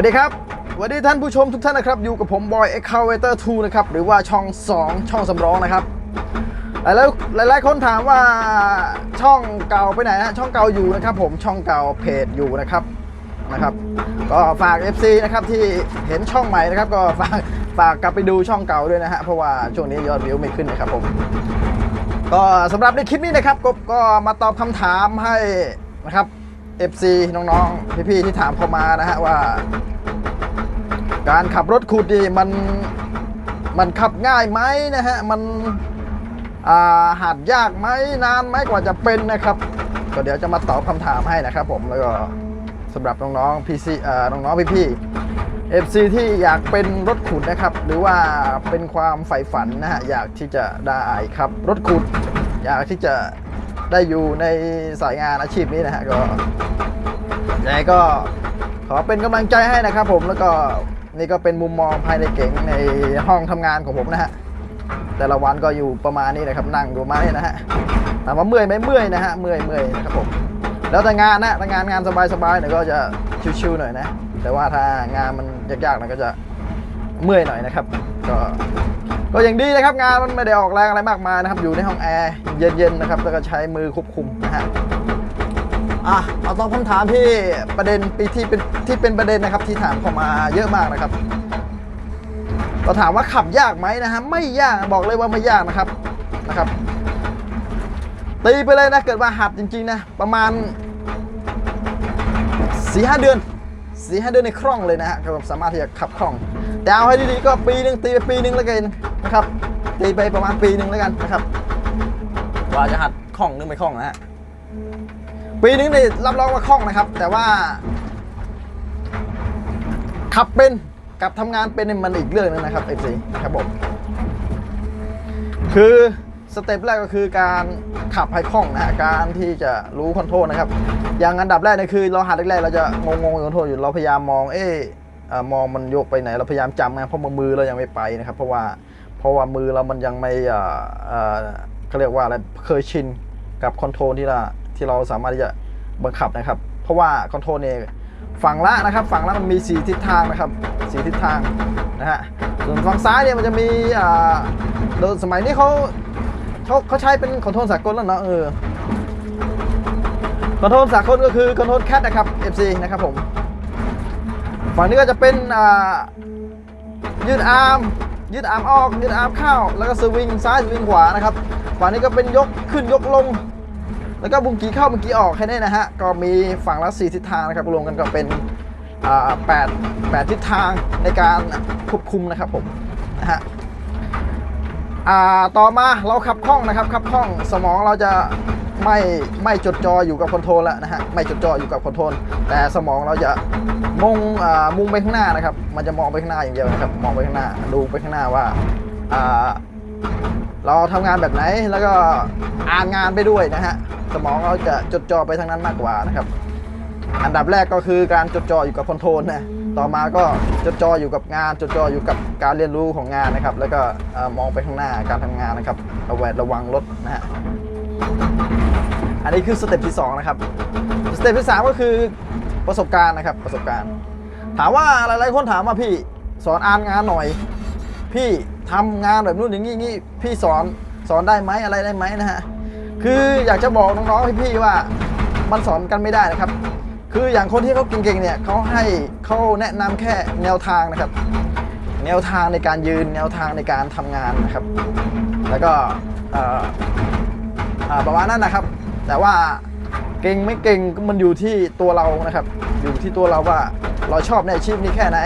วัสดีครับสวัสดีท่านผู้ชมทุกท่านนะครับ อยู่กับผมบอย e x c a v a t o r 2นะครับ หรือว่าช่อง 2 ช่องสำรองนะครับ หลายหลายหลายๆคนถามว่าช่องเก่าไปไหนนะช่องเก่าอยู่นะครับ ผมช่องเก่าเพจอยู่นะครับนะครับ ก็ฝาก FC นะครับที่เห็นช่องใหม่นะครับ ก็ฝากฝากกลับไปดูช่องเก่าด้วยนะฮะเพราะว่าช่วงนี้ยอดวิวไม่ขึ้นนะครับผมก็สำหรับในคลิปนี้นะครับก็ก็มาตอบคำถามให้นะครับ FC น้องๆ พี่ๆ ที่ถามเข้ามานะฮะว่า การขับรถขุดดีมันมันขับง่ายไหมนะฮะ มันอาหัดยากไหมนานไหมกว่าจะเป็นนะครับ ก็เดี๋ยวจะมาตอบคำถามให้นะครับผมแล้วก็สำหรับน้องๆพี่ซีอ่าน้องๆพี่ๆ FC ที่อยากเป็นรถขุดนะครับ หรือว่าเป็นความใฝ่ฝันนะฮะอยากที่จะได้ขับรถขุด อยากที่จะ ได้อยู่ในสายงานอาชีพนี้นะฮะก็ยังไงก็ขอเป็นกำลังใจให้นะครับผมแล้วก็นี่ก็เป็นมุมมองภายในเก๋งในห้องทำงานของผมนะฮะแต่ละวันก็อยู่ประมาณนี้นะครับนั่งอยู่มาณนี้นะฮะถามว่าเมื่อยไหมเมื่อยนะฮะเมื่อยเมื่อยนะครับผมแล้วแต่งานนะถ้างานงานสบายๆเนี่ยก็จะชิวๆหน่อยนะแต่ว่าถ้างานมันยากๆหน่ยก็จะ เมื่อยหน่อยนะครับ ก็ก็อย่างดีนะครับงานมันไม่ได้ออกแรงอะไรมากมายนะครับ อยู่ในห้องแอร์เย็นๆนะครับแล้วก็ใช้มือควบคุมนะฮะอะเอาตอบคำถามที่ประเด็นปีที่เป็นที่เป็นประเด็นนะครับที่ถามเข้ามาเยอะมากนะครับก็ถามว่าขับยากไหมนะฮะไม่ยากบอกเลยว่าไม่ยากนะครับนะครับตีไปเลยนะเกิดว่าหัดจริงๆนะประมาณสี่ห้าเดือนสี่ห้าเดือนในคล่องเลยนะฮะก็สามารถที่จะขับคล่อง แต่เอาให้ดีๆก็ปีหนึ่งตีไปปีหนึ่งแล้วกันนะครับตีไปประมาณปีหนึ่งแล้วกันนะครับว่าจะหัดคล่องหรือไม่คล่องนะฮะปีหนึ่งนี่รับรองว่าคล่องนะครับ แต่ว่า ขับเป็นกับทำงานเป็นมันอีกเรื่องหนึงนะครับเอฟซีครับผมคือสเต็ปแรกก็คือการขับให้คล่องนะฮะการที่จะรู้คอนโทรลนะครับ อย่างอันดับแรกเนี่ยคือเราหัดแรกๆเราจะงงๆคอนโทรลอยู่เราพยายามมองเอ๊ะ มองมันโยกไปไหนเราพยายามจำไงเพราะมือเรายังไม่ไปนะครับ เพราะว่าเพราะว่ามือเรามันยังไม่เขาเรียกว่าอะไรเคยชินกับคอนโทรลที่เราที่เราสามารถที่จะบังคับนะครับ เพราะว่าคอนโทรลเนี่ยฝั่งละนะครับ ฝั่งละมันมีสีทิศทางนะครับสีทิศทางนะฮะส่วนฝั่งซ้ายเนี่ยมันจะมีอ่าโดยสมัยนี้เขาเขาเขาใช้เป็นคอนโทรลสากลแล้วเนาะเออคอนโทรลสากลก็คือคอนโทรลแคทนะครับ FC นะครับผม ฝั่งนี้ก็จะเป็นยืดอาร์มยืดอาร์มออกยืดอาร์มเข้าแล้วก็สวิงซ้ายสวิงขวานะครับฝั่งนี้ก็เป็นยกขึ้นยกลง แล้วก็บุงกีเข้าบุงกีออกแค่นี้นะฮะก็มีฝั่งละ4ทิศทางนะครับรวมกันก็เป็นแปดแปดทิศทางในการควบคุมนะครับผมนะฮะต่อมาเราขับคล่องนะครับขับคล่องสมองเราจะ ไม่ไม่จดจ่ออยู่กับคอนโทรลแล้วนะฮะไม่จดจ่ออยู่กับคอนโทรลแต่สมองเราจะมุ่งอ่ามุ่งไปข้างหน้านะครับ มันจะมองไปข้างหน้าอย่างเดียวนะครับมองไปข้างหน้าดูไปข้างหน้าว่าอ่าเราทำงานแบบไหนแล้วก็อ่านงานไปด้วยนะฮะสมองเราจะจดจ่อไปทางนั้นมากกว่านะครับ อันดับแรกก็คือการจดจ่ออยู่กับคอนโทรลนะต่อมาก็จดจ่ออยู่กับงานจดจ่ออยู่กับการเรียนรู้ของงานนะครับ แล้วก็อมองไปข้างหน้าการทำงานนะครับระแวดระวังรถนะฮะ นนี้คือสเต็ปที่2นะครับสเต็ปที่ 3 ก็คือประสบการณ์นะครับประสบการณ์ ถามว่าหลายๆคนถามว่าพี่สอนอ่านงานหน่อย พี่ทำงานแบบนู้นอย่างนี้งี้พี่สอนสอนได้ไหมอะไรได้ไหมนะฮะคืออยากจะบอกน้องๆพี่ๆว่ามันสอนกันไม่ได้นะครับ คืออย่างคนที่เขาเก่งๆเนี่ยเขาให้เขาแนะนำแค่แนวทางนะครับ แนวทางในการยืนแนวทางในการทำงานนะครับ แล้วก็อ่าประมาณนั้นนะครับ แต่ว่าเก่งไม่เก่งก็มันอยู่ที่ตัวเรานะครับ อยู่ที่ตัวเราว่าเราชอบในอาชีพนี้แค่ไหน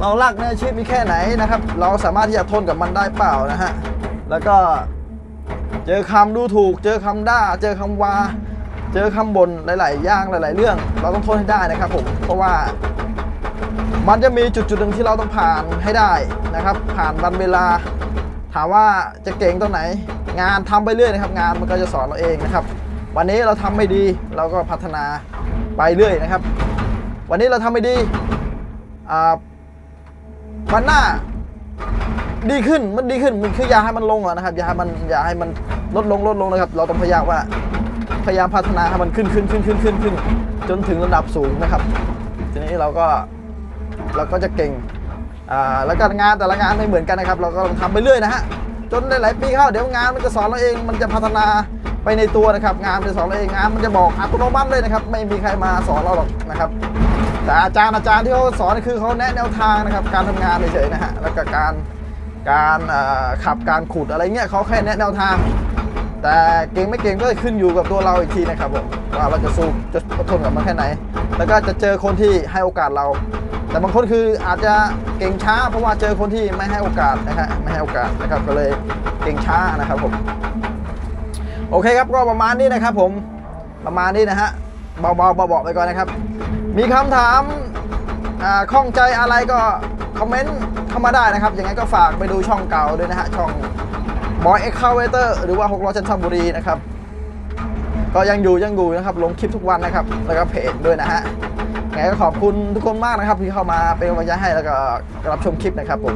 เรารักในอาชีพนี้แค่ไหนนะครับ เราสามารถที่จะทนกับมันได้เปล่านะฮะแล้วก็เจอคำดูถูก เจอคำด่า เจอคำว่าเจอคำบนหลาย ๆ อย่างหลาย ๆ เรื่อง เราต้องทนให้ได้นะครับผมเพราะว่ามันจะมีจุดจุดๆหนึ่งที่เราต้องผ่านให้ได้นะครับ ผ่านวันเวลา ถามว่าจะเก่งตรงไหน งานทำไปเรื่อยนะครับ งานมันก็จะสอนเราเองนะครับ วันนี้เราทำไม่ดีเราก็พัฒนาไปเรื่อยนะครับ วันนี้เราทำไม่ดีอ่าวันหน้าดีขึ้นมันดีขึ้นมันคืออย่าให้มันลงอะนะครับอย่าให้มันอย่าให้มันลดลงลดลงนะครับ เราต้องพยายามว่าพยายามพัฒนาให้มันขึ้นขึ้นขึ้นขึ้นขึ้นขึ้นจนถึงระดับสูงนะครับ ทีนี้เราก็เราก็จะเก่งอ่าแล้วก็งานแต่ละงานไม่เหมือนกันนะครับ เราก็ต้องทำไปเรื่อยนะฮะ จนหลายๆปีเข้าเดี๋ยวงานมันจะสอนเราเองมันจะพัฒนาไปในตัวนะครับ งานมันจะสอนเราเองงานมันจะบอกอัตโนมัติเลยนะครับ ไม่มีใครมาสอนเราหรอกนะครับ แต่อาจารย์อาจารย์ที่เขาสอนคือเขาแนะแนวทางนะครับ การทำงานเฉยๆนะฮะแล้วก็การการขับการขุดอะไรเงี้ยเขาแค่แนะแนวทาง แต่เก่งไม่เก่งก็ขึ้นอยู่กับตัวเราอีกทีนะครับผมว่าเราจะสู้จะอดทนกับมันแค่ไหน แล้วก็จะเจอคนที่ให้โอกาสเรา แต่บางคนคืออาจจะเก่งช้า เพราะว่าเจอคนที่ไม่ให้โอกาสนะฮะไม่ให้โอกาสนะครับก็เลยเก่งช้านะครับผมโอเคครับก็ประมาณนี้นะครับ ผมประมาณนี้นะฮะเบาๆเบาๆไปก่อนนะครับ มีคำถามอ่าข้องใจอะไรก็คอมเมนต์เข้ามาได้นะครับยังไงก็ฝากไปดูช่องเก่าด้วยนะฮะช่องบอยเอ็กคาเวเตอร์หรือว่า6ล้อจันทบุรีนะครับ ก็ยังอยู่ยังอยู่นะครับ ลงคลิปทุกวันนะครับ แล้วก็เพจด้วยนะฮะ ไงก็ขอบคุณทุกคนมากนะครับที่เข้ามาเป็นกำลังใจให้แล้วก็รับชมคลิปนะครับผม